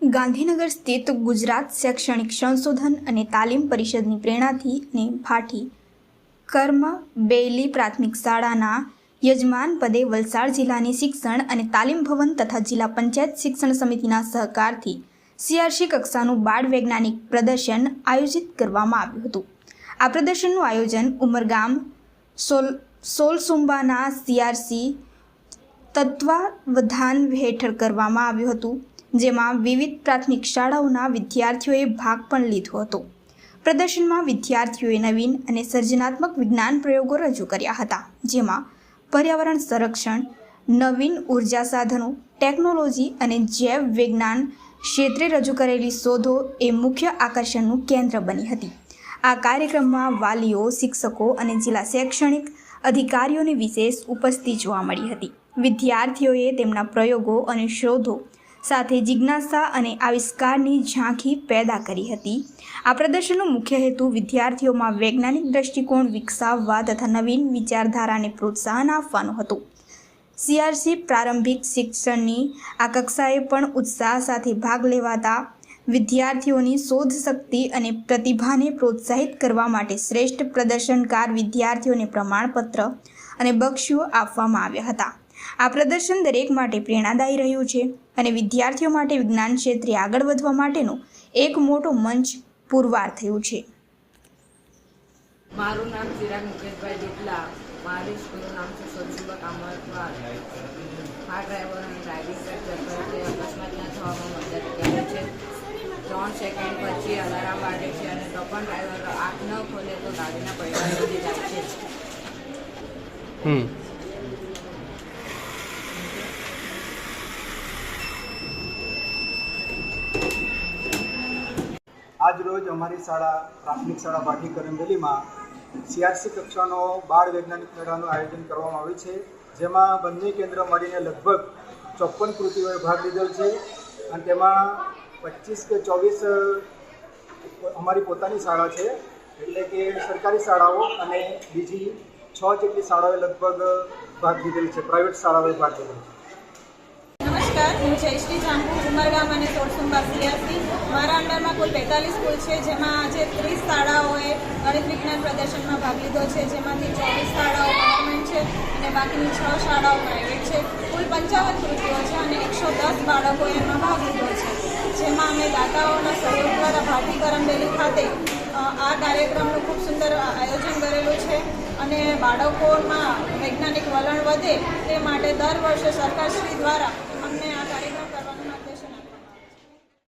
ગાંધીનગર સ્થિત ગુજરાત શૈક્ષણિક સંશોધન અને તાલીમ પરિષદની પ્રેરણાથી અને ભાટી કર્મ બેલી પ્રાથમિક શાળાના યજમાન પદે વલસાડ જિલ્લાની શિક્ષણ અને તાલીમ ભવન તથા જિલ્લા પંચાયત શિક્ષણ સમિતિના સહકારથી સીઆરસી કક્ષાનું બાળ વૈજ્ઞાનિક પ્રદર્શન આયોજિત કરવામાં આવ્યું હતું. આ પ્રદર્શનનું આયોજન ઉમરગામ સોલ, સોલસુંબાના સીઆરસી તત્વાવધાન હેઠળ કરવામાં આવ્યું હતું. જેમાં વિવિધ પ્રાથમિક શાળાઓના વિદ્યાર્થીઓએ ભાગ પણ લીધો હતો. પ્રદર્શનમાં વિદ્યાર્થીઓએ નવીન અને સર્જનાત્મક વિજ્ઞાન પ્રયોગો રજૂ કર્યા હતા, જેમાં પર્યાવરણ સંરક્ષણ, નવીન ઊર્જા સાધનો, ટેકનોલોજી અને જૈવ વિજ્ઞાન ક્ષેત્રે રજૂ કરેલી શોધો એ મુખ્ય આકર્ષણનું કેન્દ્ર બની હતી. આ કાર્યક્રમમાં વાલીઓ, શિક્ષકો અને જિલ્લા શૈક્ષણિક અધિકારીઓની વિશેષ ઉપસ્થિતિ જોવા મળી હતી. વિદ્યાર્થીઓએ તેમના પ્રયોગો અને શોધો સાથે જિજ્ઞાસા અને આવિષ્કારની ઝાંખી પેદા કરી હતી. આ પ્રદર્શનનો મુખ્ય હેતુ વિદ્યાર્થીઓમાં વૈજ્ઞાનિક દ્રષ્ટિકોણ વિકસાવવા તથા નવીન વિચારધારાને પ્રોત્સાહન આપવાનો હતો. સીઆરસી પ્રારંભિક શિક્ષણની આ કક્ષાએ પણ ઉત્સાહ સાથે ભાગ લેવાતા વિદ્યાર્થીઓની શોધ શક્તિ અને પ્રતિભાને પ્રોત્સાહિત કરવા માટે શ્રેષ્ઠ પ્રદર્શનકાર વિદ્યાર્થીઓને પ્રમાણપત્ર અને બક્ષીઓ આપવામાં આવ્યા હતા. આ પ્રદર્શન દરેક માટે પ્રેરણાદાયી રહ્યું છે અને વિદ્યાર્થીઓ માટે વિજ્ઞાન ક્ષેત્રે આગળ વધવા માટેનું એક મોટો મંચ પુરવાર થયું છે. મારું નામ ચિરાગ મુકેશભાઈ જેટલા. મારી સ્કૂલનું નામ છે સોલસુબા કામતવાર આ ડ્રાઈવર અને ડ્રાઇવિંગ કરતો અકસ્માત ન થવામાં મદદ કરે છે. ત્રણ સેકન્ડ પછી અલાર્મ વાગે છે અને તો પણ ડ્રાઈવર આંખ ન ખોલે તો ગાડીના પૈડા સુધી જાય છે. આજ રોજ અમારી શાળા, પ્રાથમિક શાળા પાટી કરંબેલીમાં સીઆરસી કક્ષાનો બાળ વૈજ્ઞાનિક મેળાનું આયોજન કરવામાં આવ્યું છે, જેમાં બંને કેન્દ્ર મળીને લગભગ ચોપન કૃતિઓએ ભાગ લીધેલ છે અને તેમાં પચીસ કે ચોવીસ અમારી પોતાની શાળા છે, એટલે કે સરકારી શાળાઓ અને બીજી છ જેટલી શાળાઓએ લગભગ ભાગ લીધેલ છે, પ્રાઇવેટ શાળાઓએ ભાગ લીધેલ છે. નમસ્કાર હું જયશ્રી જાંબુ, ઉમરગામ અને સોળસુંબા સીઆરસી મારા અંડરમાં કુલ બેતાલીસ સ્કૂલ છે, જેમાં આજે ત્રીસ શાળાઓએ ગણિત વિજ્ઞાન પ્રદર્શનમાં ભાગ લીધો છે, જેમાંથી ચોવીસ શાળાઓ ગવર્મેન્ટ છે અને બાકીની છ શાળાઓ પ્રાઇવેટ છે. કુલ પંચાવન કૃતિઓ છે અને એકસો દસ બાળકોએ એમાં ભાગ લીધો છે. જેમાં અમે દાતાઓના સહયોગ દ્વારા ભાટી કરમબેલી ખાતે આ કાર્યક્રમનું ખૂબ સુંદર આયોજન કરેલું છે અને બાળકોમાં વૈજ્ઞાનિક વલણ વધે તે માટે દર વર્ષે સરકારશ્રી દ્વારા અમને આ કાર્યક્રમ કરવા